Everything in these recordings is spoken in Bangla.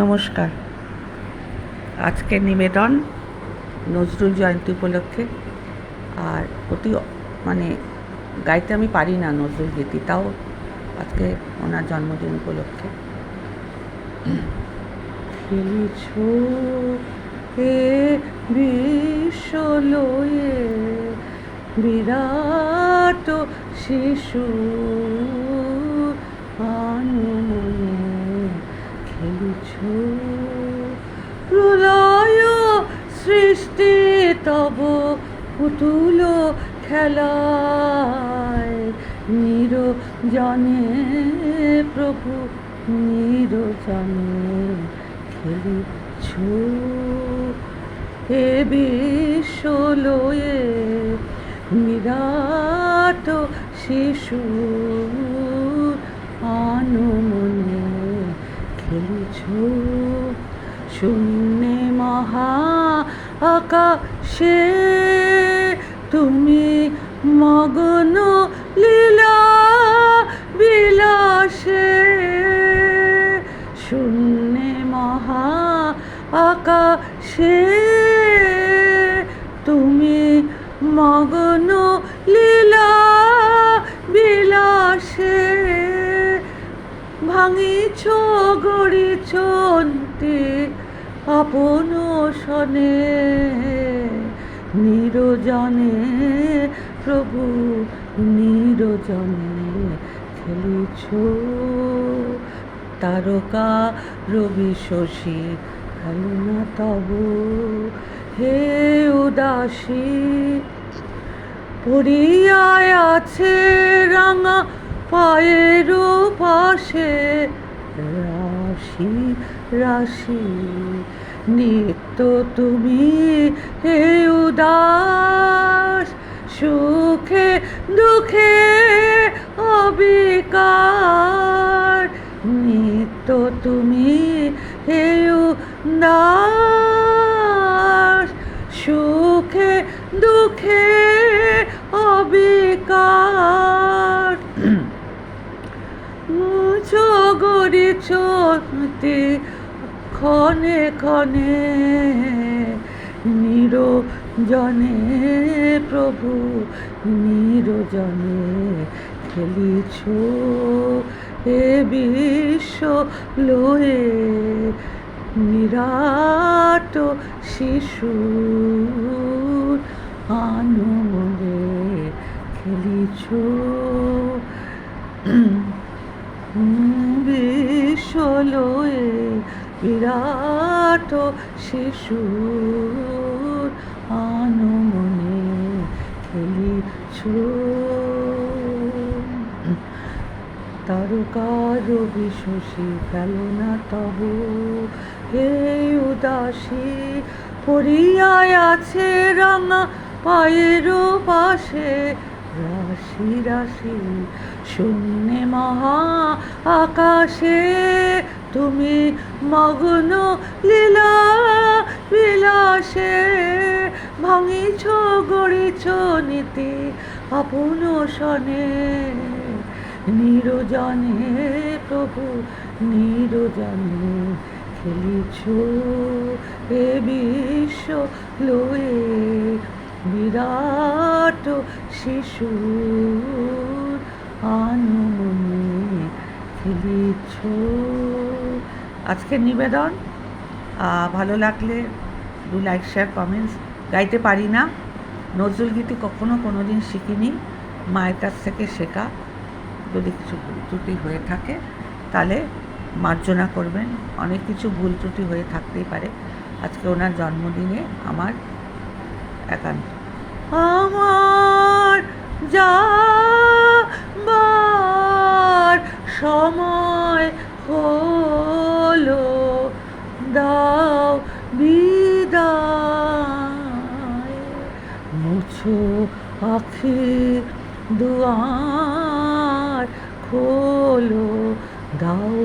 নমস্কার। আজকে নিবেদন নজরুল জয়ন্তী উপলক্ষে। আর অতি মানে গাইতে আমি পারি না নজরুল গীতি, তাও আজকে ওনার জন্মদিন উপলক্ষে। এ বিশ্বলয়ে বিরাট শিশু আনমনে খেলিছ প্রলয় সৃষ্টি, তব পুতুল খেলায়। নির নিরজনে প্রভু নির নিরজনে খেলিছ। এ বিশ্বলয়ে বিরাট শিশু আনমনে শূন্যে মহা আকাশে তুমি মগ্ন লীলা বিলাসে। শূন্যে মহা আকাশে তুমি মগ্ন লীলা বিলাসে। ভাঙিছ অন্তে আপন শনে নিরজনে প্রভু নিরজনে খেলিছ তারকা রবি শশী খেলো না তব। হে উদাসী পড়িয়ায় আছে রাঙা পায়ের পাশে রাশি রাশি। নিত্য তুমি হে উদাস, সুখে দুঃখে অবিকার। নিত্য তুমি হে উদাস, সুখে দুঃখে অবিকার। চলতে ক্ষণে ক্ষণে নিরজনে প্রভু নিরজনে খেলিছ এ বিশ্ব লয়ে নিরাট শিশু আনমনে খেলিছ। বিরাট শিশু আনমনে খেলিছ। তারকার বিশ্বসী গেল না তব, হে উদাসী, পড়িয়ায় আছে রাঙা পায়ের পাশে রাশি রাশি, শূন্যে মহা আকাশে তুমি মগ্ন লীলা বিলাসে ভাঙিছ, গড়িছ নীতি আপন শনে। নিরজনে প্রভু, নিরজনে খেলিছ এ বিশ্ব লয়ে। বিরাট শিশু আনমনে খেলিছ। আজকের নিবেদন। ভালো লাগলে দু লাইক শেয়ার কমেন্টস গাইতে পারি না। নজরুল গীতি কখনো কোনো দিন শিখিনি। মায়ের কাছ থেকে শেখা। যদি কিছু ভুল ত্রুটি হয়ে থাকে, তাহলে মার্জনা করবেন। অনেক কিছু ভুল ত্রুটি হয়ে থাকতেই পারে। আজকে ওনার জন্মদিনে আমার একান্ত। আমার যাবার সময় হলো দাও বিদায়। মুছো আখি দুয়ার, খোলো, দাও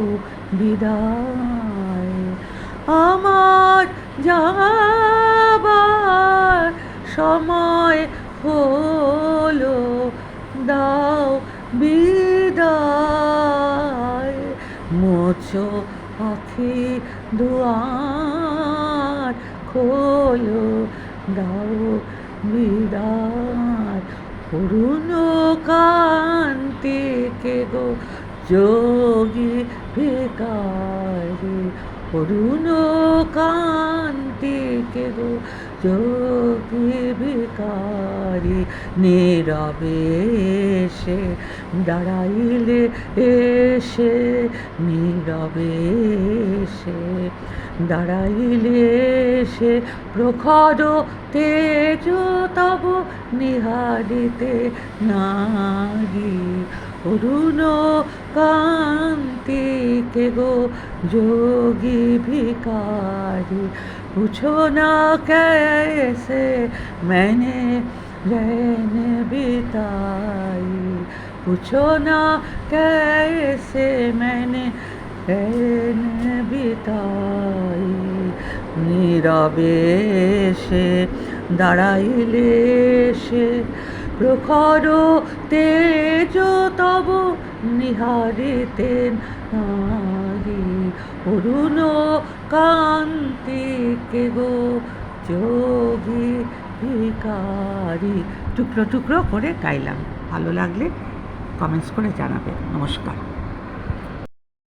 বিদায়। আমার যাবার সময় হলো, দাও বিদায়। মোছো আখি দুয়ার খোলো, দাও বিদার। অরুণ কান্তিকে গো যোগী ভিকারি। অরুণ কান্তিকে গো যোগী ভিকারি। নীরবে এসে দাঁড়াইলে এসে নীরবে এসে দাঁড়াইলে এসে প্রখর তেজ তব নিহারিতে নারী অরুণ কান্তিকে গো যোগী ভিকারি पूछो ना कैसे मैंने रैन बिताई पूछो ना कैसे मैंने रैन बिताई নীরবে সে দাঁড়াইলে সে প্রখর তেজ তব নিহারিতেন নারী অরুণ কান্তিকে গো যোগী ভিকারি টুকরো টুকরো করে গাইলাম ভালো লাগলে কমেন্টস করে জানাবে নমস্কার।